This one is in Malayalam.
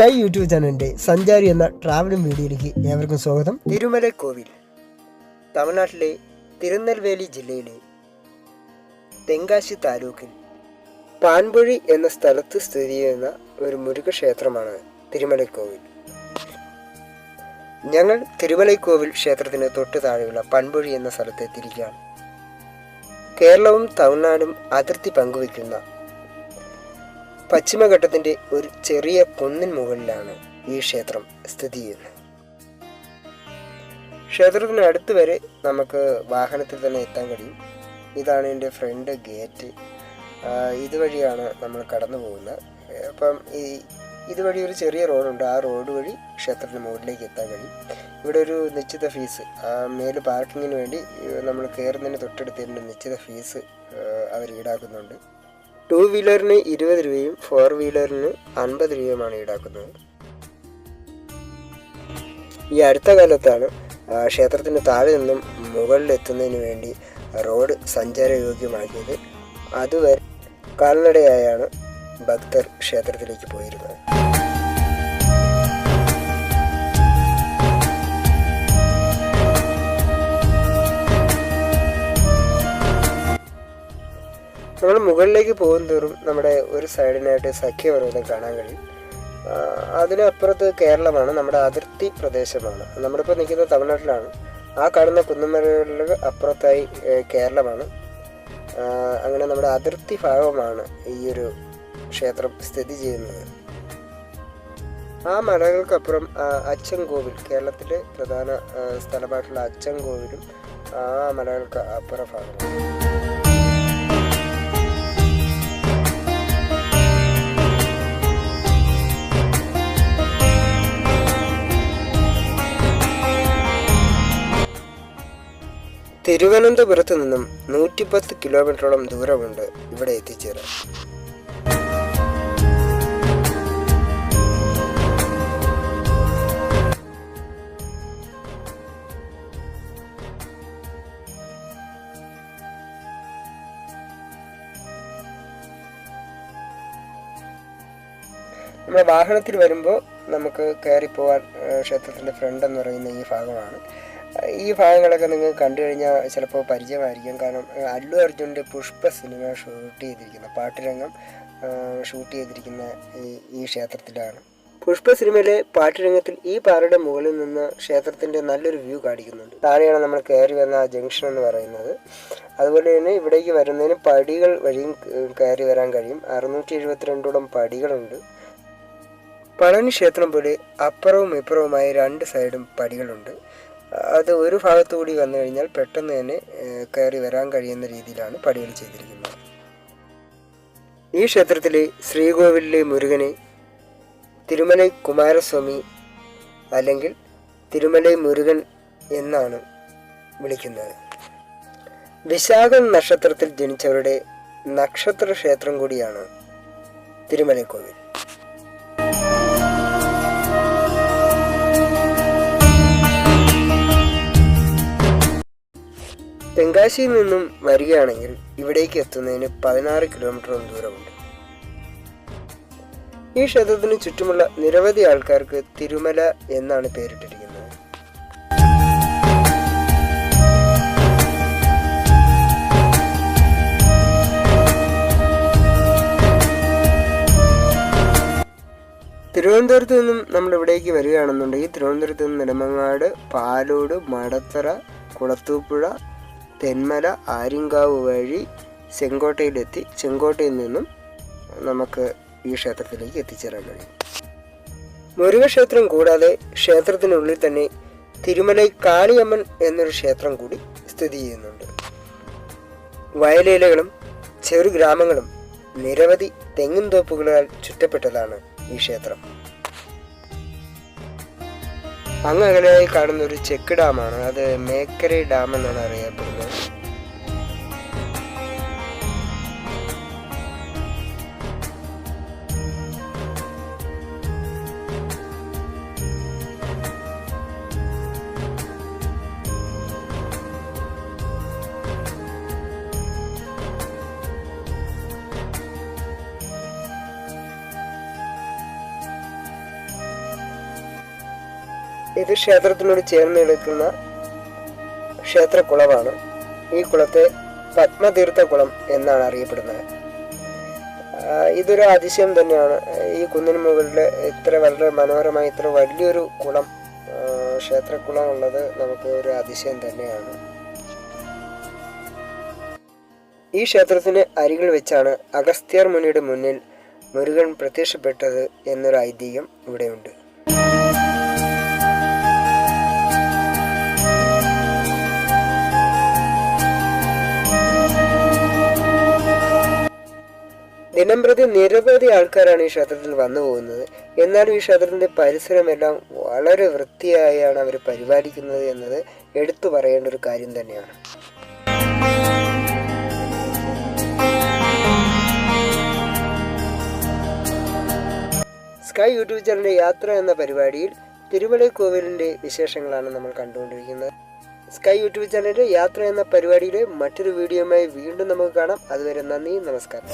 സ്കൈ യൂട്യൂബ് ചാനലിന്റെ സഞ്ചാരി എന്ന ട്രാവലിംഗ് വീഡിയോയിലേക്ക് ഏവർക്കും സ്വാഗതം. തിരുമല കോവിൽ തമിഴ്നാട്ടിലെ തിരുനെൽവേലി ജില്ലയിലെ തെങ്കാശി താലൂക്കിൽ പാൻപൊഴി എന്ന സ്ഥലത്ത് സ്ഥിതി ചെയ്യുന്ന ഒരു മുരുകക്ഷേത്രമാണ് തിരുമലക്കോവിൽ. ഞങ്ങൾ തിരുമലൈക്കോവിൽ ക്ഷേത്രത്തിന് തൊട്ട് താഴെയുള്ള പൺപൊഴി എന്ന സ്ഥലത്ത് എത്തിയിരിക്കുകയാണ്. കേരളവും തമിഴ്നാടും അതിർത്തി പങ്കുവയ്ക്കുന്ന പശ്ചിമഘട്ടത്തിന്റെ ഒരു ചെറിയ കുന്നിൻ മുകളിലാണ് ഈ ക്ഷേത്രം സ്ഥിതി ചെയ്യുന്നത്. ക്ഷേത്രത്തിന് അടുത്ത് വരെ നമുക്ക് വാഹനത്തിൽ തന്നെ എത്താൻ കഴിയും. ഇതാണ് എന്റെ ഫ്രണ്ട് ഗേറ്റ് ഇതുവഴിയാണ് നമ്മൾ കടന്നു പോകുന്നത്. അപ്പം ഈ ഇതുവഴി ഒരു ചെറിയ റോഡുണ്ട് ആ റോഡ് വഴി ക്ഷേത്രത്തിന് മുകളിലേക്ക് എത്താൻ കഴിയും. ഇവിടെ ഒരു നിശ്ചിത ഫീസ് മേൽ പാർക്കിങ്ങിന് വേണ്ടി നമ്മൾ കയറുന്നതിന് തൊട്ടടുത്തതിന്റെ നിശ്ചിത ഫീസ് അവർ ഈടാക്കുന്നുണ്ട്. ടു വീലറിന് ഇരുപത് രൂപയും ഫോർ വീലറിന് അൻപത് രൂപയുമാണ് ഈടാക്കുന്നത്. ഈ അടുത്ത കാലത്താണ് ക്ഷേത്രത്തിന് താഴെ നിന്നും മുകളിലെത്തുന്നതിന് വേണ്ടി റോഡ് സഞ്ചാരയോഗ്യമാക്കിയത്. അതുവരെ കാൽനടയായാണ് ഭക്തർ ക്ഷേത്രത്തിലേക്ക് പോയിരുന്നത്. മുകളിലേക്ക് പോകും തോറും നമ്മുടെ ഒരു സൈഡിനായിട്ട് സഖ്യപർവതം കാണാൻ കഴിയും. അതിനപ്പുറത്ത് കേരളമാണ് നമ്മുടെ അതിർത്തി പ്രദേശമാണ്. നമ്മളിപ്പോൾ നിൽക്കുന്നത് തമിഴ്നാട്ടിലാണ്. ആ കാണുന്ന കുന്നുമലകളിൽ അപ്പുറത്തായി കേരളമാണ്. അങ്ങനെ നമ്മുടെ അതിർത്തി ഭാഗമാണ് ഈ ഒരു ക്ഷേത്രം സ്ഥിതി ചെയ്യുന്നത്. ആ മലകൾക്കപ്പുറം അച്ചൻകോവിൽ കേരളത്തിലെ പ്രധാന സ്ഥലമായിട്ടുള്ള അച്ചൻകോവിലും ആ മലകൾക്ക് അപ്പുറ ഭാഗമാണ് തിരുവനന്തപുരത്ത് നിന്നും നൂറ്റിപ്പത്ത് കിലോമീറ്ററോളം ദൂരമുണ്ട് ഇവിടെ എത്തിച്ചേരാൻ. നമ്മുടെ വാഹനത്തിൽ വരുമ്പോൾ നമുക്ക് കയറി ക്ഷേത്രത്തിന്റെ ഫ്രണ്ട് എന്ന് പറയുന്ന ഈ ഭാഗമാണ്. ഈ ഭാഗങ്ങളൊക്കെ നിങ്ങൾ കണ്ടു കഴിഞ്ഞാൽ ചിലപ്പോൾ പരിചയമായിരിക്കും. കാരണം അല്ലു അർജുന്റെ പുഷ്പ സിനിമ ഷൂട്ട് ചെയ്തിരിക്കുന്ന പാട്ടുരംഗം ഷൂട്ട് ചെയ്തിരിക്കുന്ന ഈ ക്ഷേത്രത്തിലാണ്. പുഷ്പ സിനിമയിലെ പാട്ടുരംഗത്തിൽ ഈ പാറയുടെ മുകളിൽ നിന്ന് ക്ഷേത്രത്തിന്റെ നല്ലൊരു വ്യൂ കാണിക്കുന്നുണ്ട്. താഴെയാണ് നമ്മൾ കയറി വന്ന ആ ജംഗ്ഷൻ എന്ന് പറയുന്നത്. അതുപോലെ തന്നെ ഇവിടേക്ക് വരുന്നതിന് പടികൾ വഴിയും കയറി വരാൻ കഴിയും. അറുന്നൂറ്റി എഴുപത്തിരണ്ടോളം പടികളുണ്ട്. പളനി ക്ഷേത്രം പോലെ അപ്പുറവും ഇപ്പുറവുമായി രണ്ട് സൈഡും പടികളുണ്ട്. അത് ഒരു ഭാഗത്തുകൂടി വന്നു കഴിഞ്ഞാൽ പെട്ടെന്ന് തന്നെ കയറി വരാൻ കഴിയുന്ന രീതിയിലാണ് പടികൾ ചെയ്തിരിക്കുന്നത്. ഈ ക്ഷേത്രത്തിലെ ശ്രീകോവിലിലെ മുരുകനെ തിരുമലൈ കുമാരസ്വാമി അല്ലെങ്കിൽ തിരുമലൈ മുരുകൻ എന്നാണ് വിളിക്കുന്നത്. വിശാഖം നക്ഷത്രത്തിൽ ജനിച്ചവരുടെ നക്ഷത്ര ക്ഷേത്രം കൂടിയാണ് തിരുമലൈക്കോവിൽ തെങ്കാശിയിൽ നിന്നും വരികയാണെങ്കിൽ ഇവിടേക്ക് എത്തുന്നതിന് പതിനാറ് കിലോമീറ്ററോളം ദൂരമുണ്ട്. ഈ ക്ഷേത്രത്തിന് ചുറ്റുമുള്ള നിരവധി ആൾക്കാർക്ക് തിരുമല എന്നാണ് പേരിട്ടിരിക്കുന്നത്. തിരുവനന്തപുരത്ത് നിന്നും നമ്മൾ ഇവിടേക്ക് വരികയാണെന്നുണ്ടെങ്കിൽ തിരുവനന്തപുരത്ത് നിന്ന് നെടുമങ്ങാട് പാലോട് മടത്തറ കുളത്തൂപ്പുഴ തെന്മല ആര്യങ്കാവ് വഴി ചെങ്കോട്ടയിലെത്തി ചെങ്കോട്ടയിൽ നിന്നും നമുക്ക് ഈ ക്ഷേത്രത്തിലേക്ക് എത്തിച്ചേരാൻ കഴിയും. മുരുകക്ഷേത്രം കൂടാതെ ക്ഷേത്രത്തിനുള്ളിൽ തന്നെ തിരുമലൈ കാളിയമ്മൻ എന്നൊരു ക്ഷേത്രം കൂടി സ്ഥിതി ചെയ്യുന്നുണ്ട്. വയലേലകളും ചെറു ഗ്രാമങ്ങളും നിരവധി തെങ്ങിൻ തോപ്പുകളാൽ ചുറ്റപ്പെട്ടതാണ് ഈ ക്ഷേത്രം. അങ്ങ് കാണുന്ന ഒരു ചെക്ക് ഡാമാണ്. അത് മേക്കരി ഡാം എന്നാണ് അറിയപ്പെടുന്നത്. ഇത് ക്ഷേത്രത്തിനോട് ചേർന്ന് കിടക്കുന്ന ക്ഷേത്രക്കുളമാണ് ഈ കുളത്തെ പത്മതീർത്ഥ കുളം എന്നാണ് അറിയപ്പെടുന്നത്. ഇതൊരു അതിശയം തന്നെയാണ്. ഈ കുന്നിന് മുകളിൽ ഇത്ര വളരെ മനോഹരമായ ഇത്ര വലിയൊരു കുളം ക്ഷേത്രക്കുളം ഉള്ളത് നമുക്ക് ഒരു അതിശയം തന്നെയാണ്. ഈ ക്ഷേത്രത്തിന് അരികിൽ വെച്ചാണ് അഗസ്ത്യർ മുനിയുടെ മുന്നിൽ മുരുകൻ പ്രത്യക്ഷപ്പെട്ടത് എന്നൊരു ഐതിഹ്യം ഇവിടെയുണ്ട്. ദിനംപ്രതി നിരവധി ആൾക്കാരാണ് ഈ ക്ഷേത്രത്തിൽ വന്നു പോകുന്നത്. എന്നാലും ഈ ക്ഷേത്രത്തിന്റെ പരിസരമെല്ലാം വളരെ വൃത്തിയായാണ് അവർ പരിപാലിക്കുന്നത് എന്നത് എടുത്തു പറയേണ്ട ഒരു കാര്യം തന്നെയാണ്. സ്കൈ യൂട്യൂബ് ചാനലിന്റെ യാത്ര എന്ന പരിപാടിയിൽ തിരുമല കോവിലിന്റെ വിശേഷങ്ങളാണ് നമ്മൾ കണ്ടുകൊണ്ടിരിക്കുന്നത്. സ്കൈ യൂട്യൂബ് ചാനലിന്റെ യാത്ര എന്ന പരിപാടിയിലെ മറ്റൊരു വീഡിയോയുമായി വീണ്ടും നമുക്ക് കാണാം. അതുവരെ നന്ദി നമസ്കാരം.